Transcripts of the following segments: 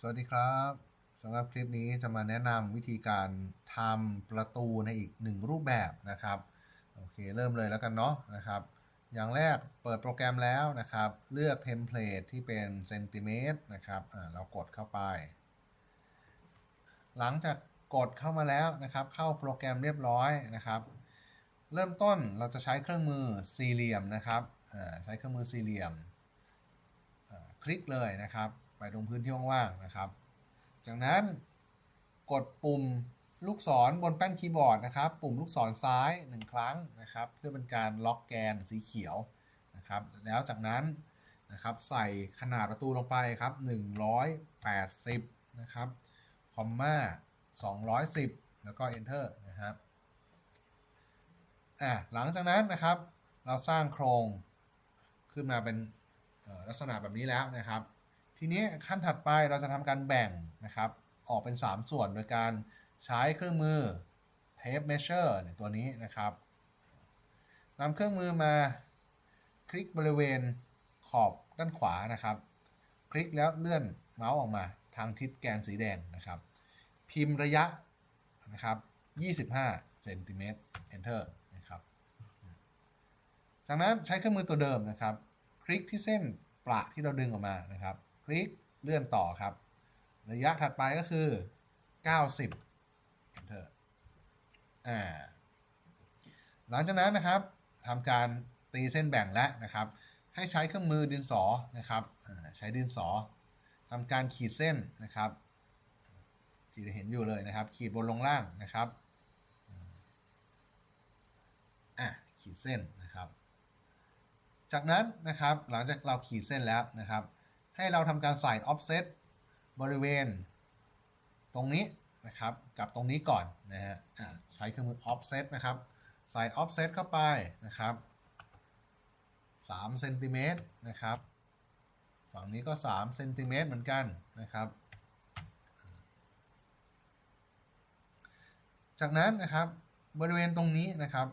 สวัสดีครับสำหรับคลิปนี้จะมาแนะนำวิธีการทำประตูในอีกหนึ่งรูปแบบนะครับโอเคเริ่มเลยแล้วกันเนาะนะครับ อย่างแรกเปิดโปรแกรมแล้วนะครับ เลือกเทมเพลตที่เป็นเซนติเมตรนะครับอ่าเรากดเข้าไป หลังจากกดเข้ามาแล้วนะครับ เข้าโปรแกรมเรียบร้อยนะครับ เริ่มต้นเราจะใช้เครื่องมือสี่เหลี่ยมนะครับอ่าใช้เครื่องมือสี่เหลี่ยมคลิกเลยนะครับ ไปตรงพื้นที่ว่างๆนะครับ จากนั้นกดปุ่มลูกศรบนแป้นคีย์บอร์ดนะครับ ปุ่มลูกศรซ้าย 1 ครั้งนะครับ เพื่อเป็นการล็อกแกนสีเขียวนะครับ แล้วจากนั้นนะครับใส่ขนาดประตูลงไปครับ 180 นะครับ คอมมา210 แล้วก็ Enter นะครับอะหลังจากนั้นนะครับ เราสร้างโครงขึ้นมาเป็นลักษณะแบบนี้แล้วนะครับ ทีนี้ขั้นถัดไปเราจะทำการแบ่งนะครับ ออกเป็น 3 ส่วนโดยการใช้เครื่องมือ tape measure เนี่ยตัวนี้นะครับนำเครื่องมือมาคลิกบริเวณขอบด้านขวานะครับ คลิกแล้วเลื่อนเมาส์ออกมาทางทิศแกนสีแดงนะครับ พิมพ์ระยะนะครับ 25เซนติเมตร enter นะครับ จากนั้นใช้เครื่องมือตัวเดิมนะครับ คลิกที่เส้นประที่เราดึงออกมานะครับ คลิกเลื่อนต่อครับ ระยะถัดไปก็คือ 90 enter อ่าหลังจากนั้นนะครับทำการตีเส้นแบ่งแล้วนะครับ ให้ใช้เครื่องมือดินสอนะครับใช้ดินสอทำการขีดเส้นนะครับที่เห็นอยู่เลยนะครับ ขีดบนลงล่างนะครับอ่าขีดเส้นนะครับ จากนั้นนะครับหลังจากเราขีดเส้นแล้วนะครับ ให้เราทำการใส่ offset บริเวณ ตรงนี้นะครับ กับตรงนี้ก่อนนะฮะใช้เครื่องมือ offset นะครับ ใส่ offset เข้าไปนะครับ3เซนติเมตรนะครับ ฝั่งนี้ก็3เซนติเมตรเหมือนกันนะครับ จากนั้นนะครับบริเวณตรงนี้นะครับ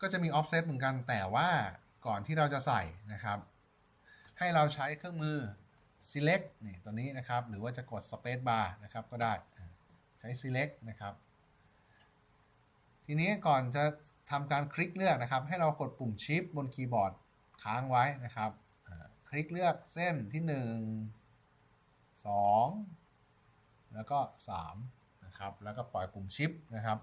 ก็จะมี offset เหมือนกันแต่ว่าก่อนที่เราจะใส่นะครับ ให้เราใช้เครื่องมือ select นี่ตัวนี้นะครับ หรือว่าจะกด space bar นะครับก็ได้ใช้ select นะครับ ทีนี้ก่อนจะทำการคลิกเลือกนะครับ ให้เรากดปุ่ม shift บนคีย์บอร์ดค้างไว้นะครับคลิกเลือกเส้นที่ 1 2 แล้วก็ 3 นะครับ แล้วก็ปล่อยปุ่ม shift นะครับ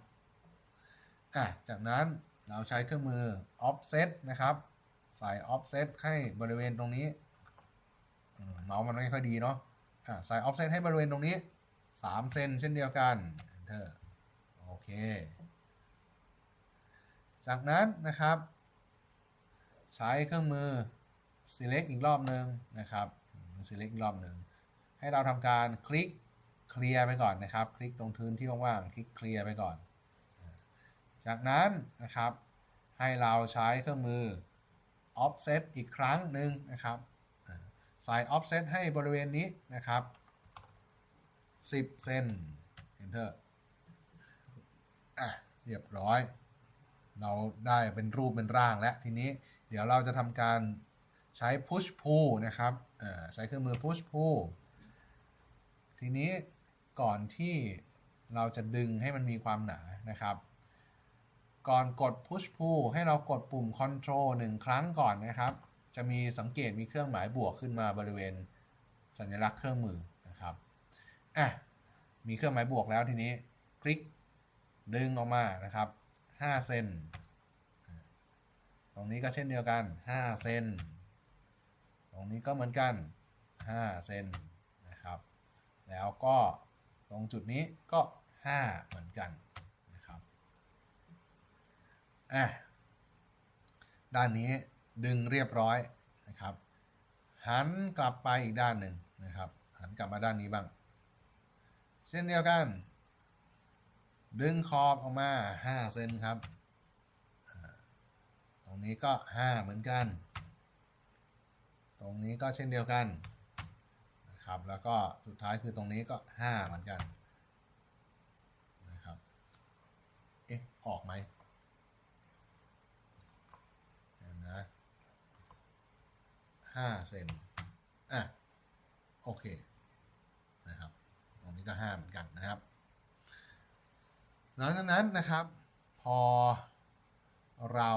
อะจากนั้นเราใช้เครื่องมือ offset นะครับ ใส่ offset ให้บริเวณตรงนี้ เมาส์มันไม่ค่อยดีเนาะะใส่ offset ให้บริเวณตรงนี้ 3 เซนเช่นเดียวกัน enter โอเค จากนั้นนะครับ ใช้เครื่องมือ select อีกรอบหนึ่งนะครับ select อีกรอบหนึ่งให้เราทำการคลิกเคลียร์ไปก่อนนะครับ คลิกตรงพื้นที่ว่างๆคลิกเคลียร์ไปก่อน จากนั้นนะครับให้เราใช้เครื่องมือ offset อีกครั้งหนึ่งนะครับ ใส่ offset ให้บริเวณนี้นะครับ 10 เซน enter อะเรียบร้อย เราได้เป็นรูปเป็นร่างแล้วทีนี้เดี๋ยวเราจะทำการใช้ push pull นะครับใช้เครื่องมือ push pull ทีนี้ก่อนที่เราจะดึงให้มันมีความหนานะครับ ก่อนกด push pull ให้เรากดปุ่ม control 1 ครั้งก่อนนะครับ จะมีสังเกตมีเครื่องหมายบวกขึ้นมาบริเวณสัญลักษณ์เครื่องมือนะครับอะมีเครื่องหมายบวกแล้วทีนี้คลิกดึงออกมานะครับ5เซนตรงนี้ก็เช่นเดียวกัน5เซนตรงนี้ก็เหมือนกัน5เซนนะครับ แล้วก็ตรงจุดนี้ก็ 5 เหมือนกันนะครับอะด้านนี้ ดึงเรียบร้อยนะครับ หันกลับไปอีกด้านหนึ่งนะครับ หันกลับมาด้านนี้บ้าง เช่นเดียวกัน ดึงขอบออกมา 5 เซนครับ ตรงนี้ก็ 5 เหมือนกัน ตรงนี้ก็เช่นเดียวกันนะครับ แล้วก็สุดท้ายคือตรงนี้ก็ 5 เหมือนกันนะครับ เอ๊ะ ออกไหมเห็นนะ 5เซนอะโอเคนะครับ ตรงนี้ก็5เหมือนกันนะครับ หลังจากนั้นนะครับ พอเรา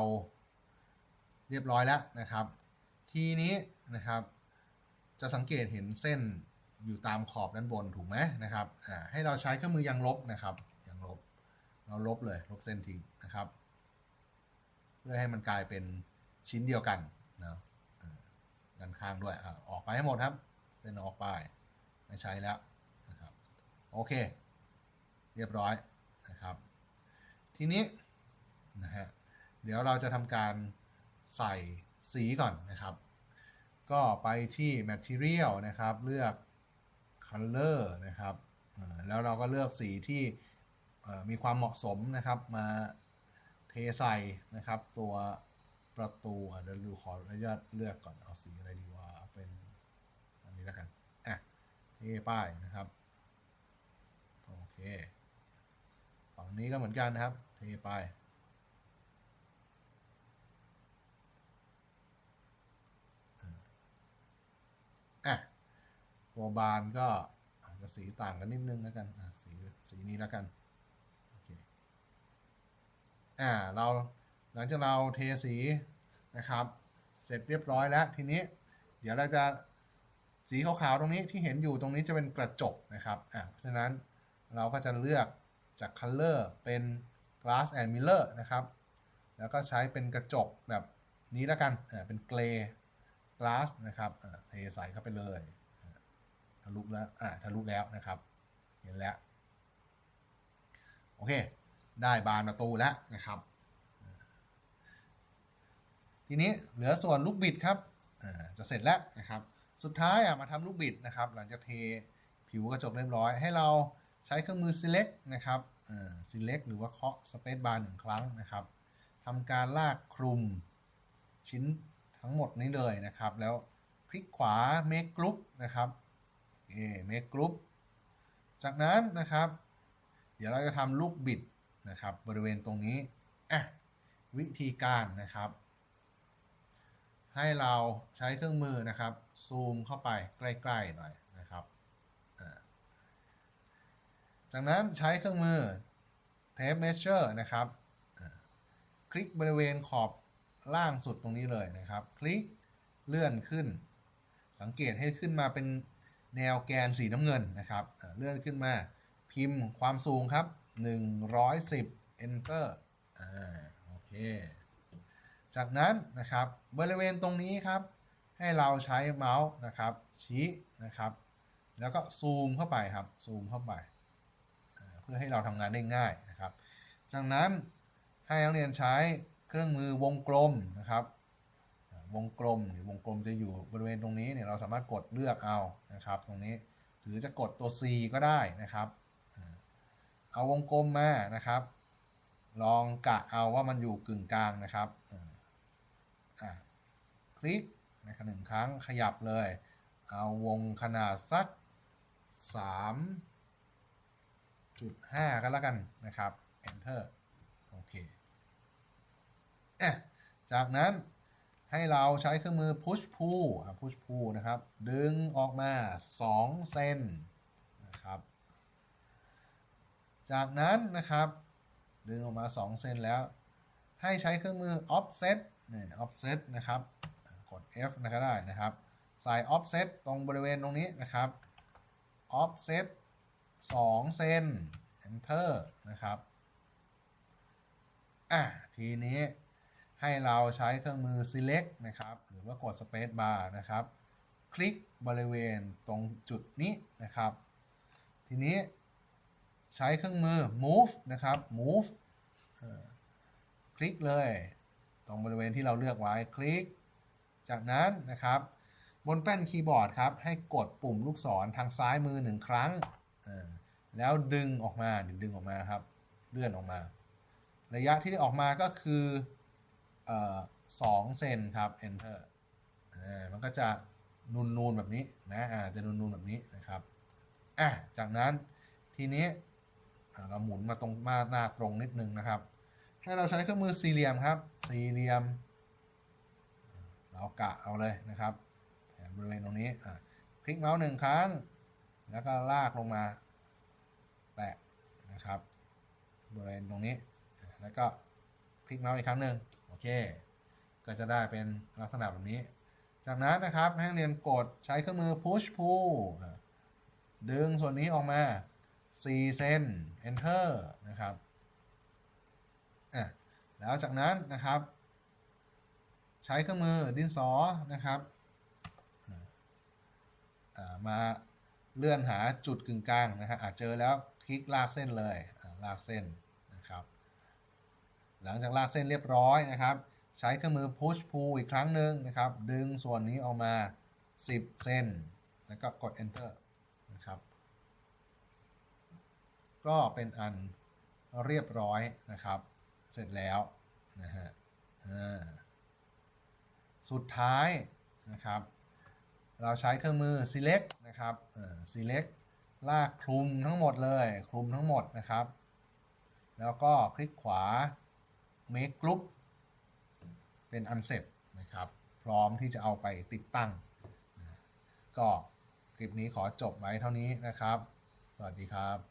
เรียบร้อยแล้วนะครับ ทีนี้นะครับจะสังเกตเห็นเส้นอยู่ตามขอบด้านบนถูกไหมนะครับอ่าให้เราใช้เครื่องมือยังลบนะครับยังลบ เราลบเลยลบเส้นทิ้งนะครับ เพื่อให้มันกลายเป็นชิ้นเดียวกันนะ ด้านข้างด้วยอออกไปให้หมดครับ เส้นออกไป ไม่ใช้แล้วนะครับโอเค เรียบร้อยนะครับ ทีนี้นะฮะเดี๋ยวเราจะทำการใส่สีก่อนนะครับ ก็ไปที่ Material นะครับ เลือก Color นะครับแล้วเราก็เลือกสีที่มีความเหมาะสมนะครับมาเทใส่นะครับตัว ประตูเดี๋ยวดูขออนุญาตเลือกก่อนเอาสีอะไรดีว่าเป็นอันนี้แล้วกันอะเทป้ายนะครับโอเคฝั่งนี้ก็เหมือนกันนะครับเทไปอะตัวบานก็อาจจะสีต่างกันนิดนึงแล้วกันสีสีนี้แล้วกันโอเคอ่าเรา หลังจากเราเทสีนะครับ เสร็จเรียบร้อยแล้วทีนี้ เดี๋ยวเราจะสีขาวๆตรงนี้ที่เห็นอยู่ตรงนี้จะเป็นกระจกนะครับอะเพราะฉะนั้นเราก็จะเลือกจาก color เป็น glass and mirror นะครับ แล้วก็ใช้เป็นกระจกแบบนี้แล้วกันอ่าเป็น gray glass นะครับอ่าเทใส่เข้าไปเลยทะลุแล้วอ่าทะลุแล้วนะครับ เห็นแล้ว โอเค ได้บานประตูแล้วนะครับ ทีนี้เหลือส่วนลูกบิดครับจะเสร็จแล้วนะครับ สุดท้ายมาทำลูกบิดนะครับ หลังจากเทผิวกระจกเรียบร้อย ให้เราใช้เครื่องมือ select นะครับ select หรือว่าเคาะ space bar หนึ่งครั้งนะครับทำการลากคลุมชิ้นทั้งหมดนี้เลยนะครับ แล้วคลิกขวา make group นะครับโอ make group จากนั้นนะครับ เดี๋ยวเราจะทำลูกบิดนะครับ บริเวณตรงนี้อะวิธีการนะครับ ให้เราใช้เครื่องมือนะครับซูมเข้าไปใกล้ๆหน่อยนะครับจากนั้นใช้เครื่องมือ Tape Measure นะครับคลิกบริเวณขอบล่างสุดตรงนี้เลยนะครับ คลิกเลื่อนขึ้น สังเกตให้ขึ้นมาเป็นแนวแกนสีน้ำเงินนะครับเลื่อนขึ้นมาพิมพ์ความสูงครับ 110 Enter อ่าโอเค จากนั้นนะครับบริเวณตรงนี้ครับ ให้เราใช้เมาส์นะครับชี้นะครับ แล้วก็ซูมเข้าไปครับซูมเข้าไป เพื่อให้เราทำงานได้ง่ายนะครับ จากนั้นให้นักเรียนใช้เครื่องมือวงกลมนะครับ วงกลมหรือวงกลมจะอยู่บริเวณตรงนี้เนี่ยเราสามารถกดเลือกเอานะครับ ตรงนี้หรือจะกดตัว C ก็ได้นะครับ เอ่อเอาวงกลมมานะครับ ลองกะเอาว่ามันอยู่กึ่งกลางนะครับเอะคลิกนะครับหนึ่งครั้งขยับเลย เอาวงขนาดสัก 3.5 กันแล้วกันนะครับ enter โอเคอะจากนั้นให้เราใช้เครื่องมือ push pull อะ push pull นะครับ ดึงออกมา 2 เซนนะครับ จากนั้นนะครับ ดึงออกมา 2 เซนแล้ว ให้ใช้เครื่องมือ offset นี่ offset นะครับ กด F นะครับได้นะครับใส่ offset ตรงบริเวณตรงนี้นะครับ offset 2เซน enter นะครับ อะ ทีนี้ให้เราใช้เครื่องมือ select นะครับ หรือว่ากด space bar นะครับ คลิกบริเวณตรงจุดนี้นะครับ ทีนี้ใช้เครื่องมือ move นะครับ move คลิกเลย รงบริเวณที่เราเลือกไว้คลิก จากนั้นนะครับ บนแป้นคีย์บอร์ดครับให้กดปุ่มลูกศรทางซ้ายมือหนึ่งครั้ง แล้วดึงออกมาดึงออกมาครับ เลื่อนออกมา ระยะที่ได้ออกมาก็คือสองเซนครับ enter อ่ามันก็จะนูนนูนๆแบบนี้นะอาจะนูนนูนๆแบบนี้นะครับอะจากนั้นทีนี้เราหมุนมาตรงมาหน้าตรงนิดนึงนะครับ ให้เราใช้เครื่องมือสี่เหลี่ยมครับ สี่เหลี่ยม เรากะเอาเลยนะครับแถบบริเวณตรงนี้คลิกเมาส์หนึ่งครั้ง แล้วก็ลากลงมา แตะนะครับ บริเวณตรงนี้ แล้วก็คลิกเมาส์อีกครั้งหนึ่งโอเค ก็จะได้เป็นลักษณะแบบนี้ จากนั้นนะครับให้เรียนกดใช้เครื่องมือ push pull ดึงส่วนนี้ออกมา4เซน enter นะครับ อะแล้วจากนั้นนะครับ ใช้เครื่องมือดินสอนะครับมาเลื่อนหาจุดกึ่งกลางนะฮะอาจเจอแล้วคลิกลากเส้นเลยลากเส้นนะครับ หลังจากลากเส้นเรียบร้อยนะครับ ใช้เครื่องมือ push pull อีกครั้งหนึ่งนะครับ ดึงส่วนนี้ออกมา 10 เส้น แล้วก็กด enter นะครับ ก็เป็นอันเรียบร้อยนะครับ เสร็จแล้วนะฮะสุดท้ายนะครับ เราใช้เครื่องมือ select นะครับ select ลากคลุมทั้งหมดเลย คลุมทั้งหมดนะครับ แล้วก็คลิกขวา make group เป็นอันเสร็จนะครับ พร้อมที่จะเอาไปติดตั้ง ก็คลิปนี้ขอจบไว้เท่านี้นะครับ สวัสดีครับ